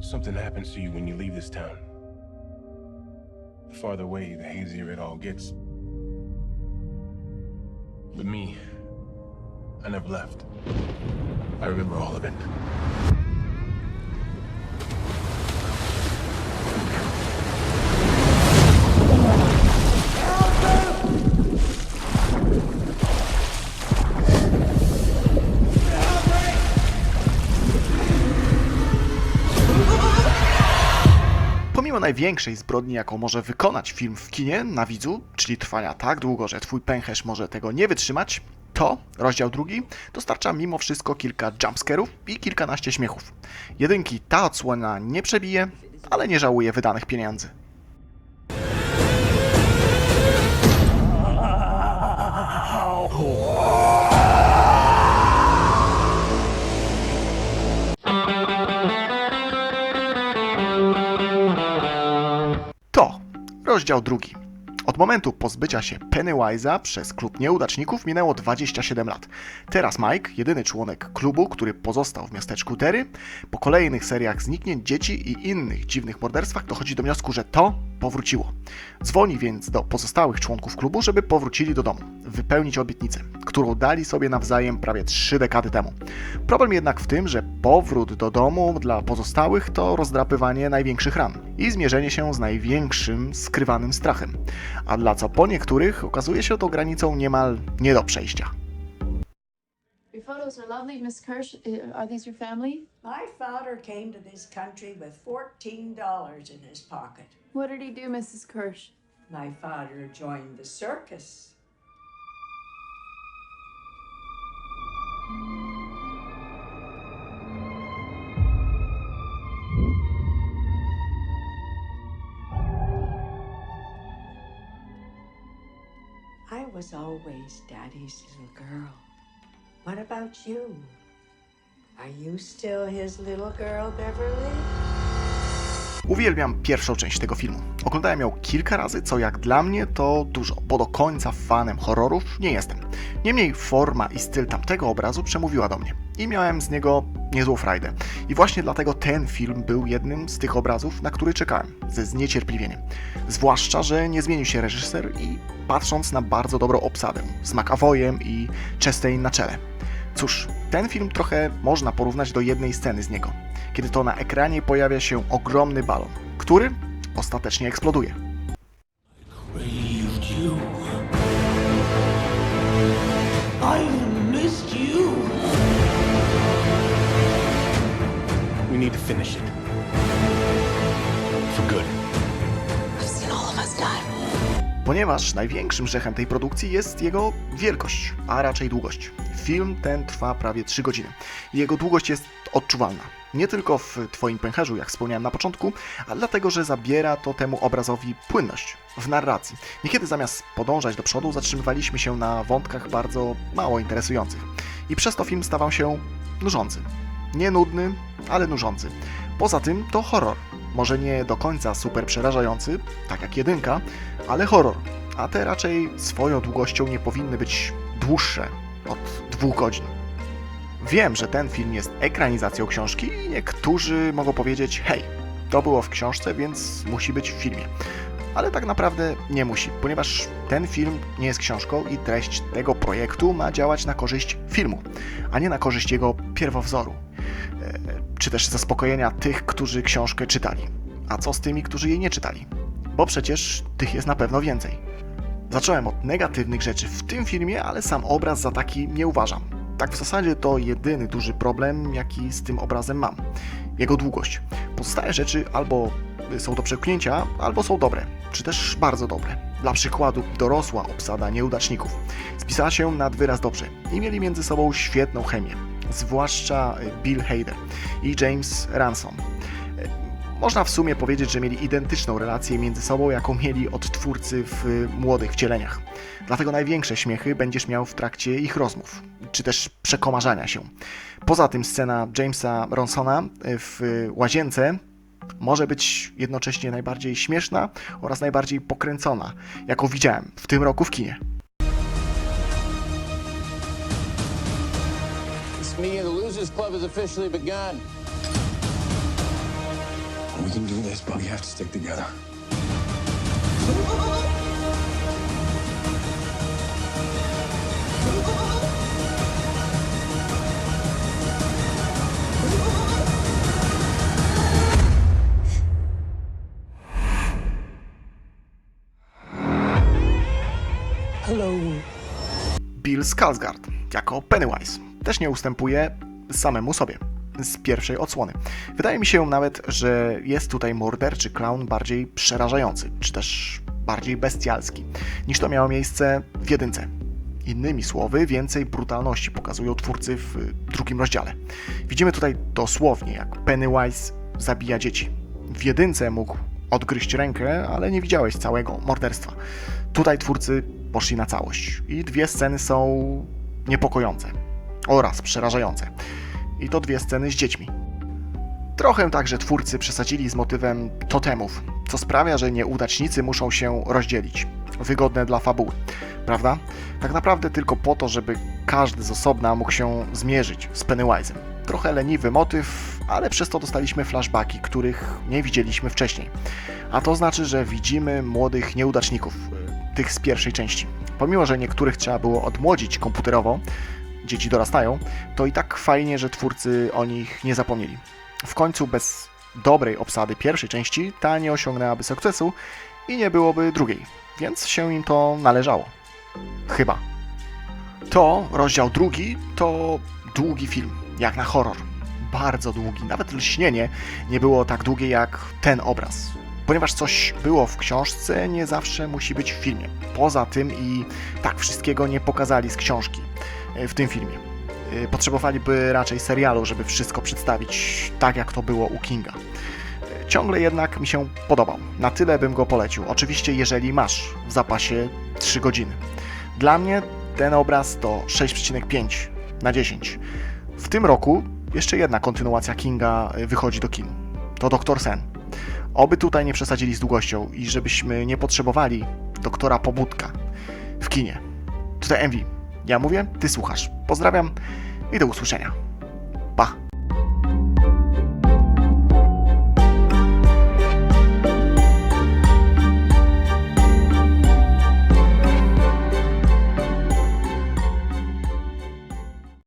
Something happens to you when you leave this town. The farther away, the hazier it all gets. But me, I never left. I remember all of it. Pomimo największej zbrodni, jaką może wykonać film w kinie na widzu, czyli trwania tak długo, że twój pęcherz może tego nie wytrzymać, to rozdział drugi dostarcza mimo wszystko kilka jumpscarów i kilkanaście śmiechów. Jedynki ta odsłona nie przebije, ale nie żałuje wydanych pieniędzy. Rozdział drugi. Od momentu pozbycia się Pennywise'a przez klub nieudaczników minęło 27 lat. Teraz Mike, jedyny członek klubu, który pozostał w miasteczku Derry, po kolejnych seriach zniknięć dzieci i innych dziwnych morderstwach dochodzi do wniosku, że to powróciło. Dzwoni więc do pozostałych członków klubu, żeby powrócili do domu, wypełnić obietnicę, którą dali sobie nawzajem prawie 3 dekady temu. Problem jednak w tym, że powrót do domu dla pozostałych to rozdrapywanie największych ran i zmierzenie się z największym skrywanym strachem, a dla co po niektórych okazuje się to granicą niemal nie do przejścia. Your photos are lovely, Miss Kirsch. Uh, Are these your family? My father came to this country with $14 in his pocket. What did he do, Mrs. Kirsch? My father joined the circus. I was always Daddy's little girl. What about you? Are you still his little girl, Beverly? Uwielbiam pierwszą część tego filmu. Oglądałem ją kilka razy, co jak dla mnie to dużo, bo do końca fanem horrorów nie jestem. Niemniej forma i styl tamtego obrazu przemówiła do mnie i miałem z niego niezłą frajdę. I właśnie dlatego ten film był jednym z tych obrazów, na który czekałem ze zniecierpliwieniem. Zwłaszcza, że nie zmienił się reżyser i patrząc na bardzo dobrą obsadę z McAvoyem i Chastain na czele. Cóż, ten film trochę można porównać do jednej sceny z niego, kiedy to na ekranie pojawia się ogromny balon, który ostatecznie eksploduje. Ponieważ największym grzechem tej produkcji jest jego wielkość, a raczej długość. Film ten trwa prawie 3 godziny. Jego długość jest odczuwalna. Nie tylko w Twoim pęcherzu, jak wspomniałem na początku, ale dlatego, że zabiera to temu obrazowi płynność w narracji. Niekiedy zamiast podążać do przodu, zatrzymywaliśmy się na wątkach bardzo mało interesujących. I przez to film stawał się nużący. Nie nudny, ale nużący. Poza tym to horror. Może nie do końca super przerażający, tak jak jedynka, ale horror. A te raczej swoją długością nie powinny być dłuższe od dwóch godzin. Wiem, że ten film jest ekranizacją książki i niektórzy mogą powiedzieć: hej, to było w książce, więc musi być w filmie. Ale tak naprawdę nie musi, ponieważ ten film nie jest książką i treść tego projektu ma działać na korzyść filmu, a nie na korzyść jego pierwowzoru, e, czy też zaspokojenia tych, którzy książkę czytali. A co z tymi, którzy jej nie czytali? Bo przecież tych jest na pewno więcej. Zacząłem od negatywnych rzeczy w tym filmie, ale sam obraz za taki nie uważam. Tak w zasadzie to jedyny duży problem, jaki z tym obrazem mam. Jego długość. Pozostałe rzeczy albo są do przeknięcia, albo są dobre, czy też bardzo dobre. Dla przykładu, dorosła obsada nieudaczników spisała się nad wyraz dobrze i mieli między sobą świetną chemię. Zwłaszcza Bill Hader i James Ransom. Można w sumie powiedzieć, że mieli identyczną relację między sobą, jaką mieli odtwórcy w y, młodych wcieleniach. Dlatego największe śmiechy będziesz miał w trakcie ich rozmów, czy też przekomarzania się. Poza tym scena Jamesa Ronsona y, w łazience może być jednocześnie najbardziej śmieszna oraz najbardziej pokręcona, jaką widziałem w tym roku w kinie. This meeting the Losers Club has officially begun. Can do this, but we have to stick together. Hello. Bill Skarsgård jako Pennywise też nie ustępuje samemu sobie z pierwszej odsłony. Wydaje mi się nawet, że jest tutaj morderczy clown bardziej przerażający, czy też bardziej bestialski, niż to miało miejsce w jedynce. Innymi słowy, więcej brutalności pokazują twórcy w drugim rozdziale. Widzimy tutaj dosłownie, jak Pennywise zabija dzieci. W jedynce mógł odgryźć rękę, ale nie widziałeś całego morderstwa. Tutaj twórcy poszli na całość i dwie sceny są niepokojące oraz przerażające. I to dwie sceny z dziećmi. Trochę także twórcy przesadzili z motywem totemów, co sprawia, że nieudacznicy muszą się rozdzielić. Wygodne dla fabuły, prawda? Tak naprawdę tylko po to, żeby każdy z osobna mógł się zmierzyć z Pennywise'em. Trochę leniwy motyw, ale przez to dostaliśmy flashbacki, których nie widzieliśmy wcześniej. A to znaczy, że widzimy młodych nieudaczników, y, tych z pierwszej części. Pomimo, że niektórych trzeba było odmłodzić komputerowo, dzieci dorastają, to i tak fajnie, że twórcy o nich nie zapomnieli. W końcu bez dobrej obsady pierwszej części ta nie osiągnęłaby sukcesu i nie byłoby drugiej, więc się im to należało. Chyba. To, rozdział drugi, to długi film, jak na horror. Bardzo długi, nawet lśnienie nie było tak długie jak ten obraz. Ponieważ coś było w książce, nie zawsze musi być w filmie. Poza tym i tak wszystkiego nie pokazali z książki w tym filmie. E, Potrzebowaliby raczej serialu, żeby wszystko przedstawić tak, jak to było u Kinga. E, Ciągle jednak mi się podobał. Na tyle bym go polecił. Oczywiście, jeżeli masz w zapasie 3 godziny. Dla mnie ten obraz to 6,5 na 10. W tym roku jeszcze jedna kontynuacja Kinga e, wychodzi do kin. To Doktor Sen. Oby tutaj nie przesadzili z długością i żebyśmy nie potrzebowali doktora Pobudka w kinie. Tutaj Envy. Ja mówię, ty słuchasz. Pozdrawiam i do usłyszenia. Pa!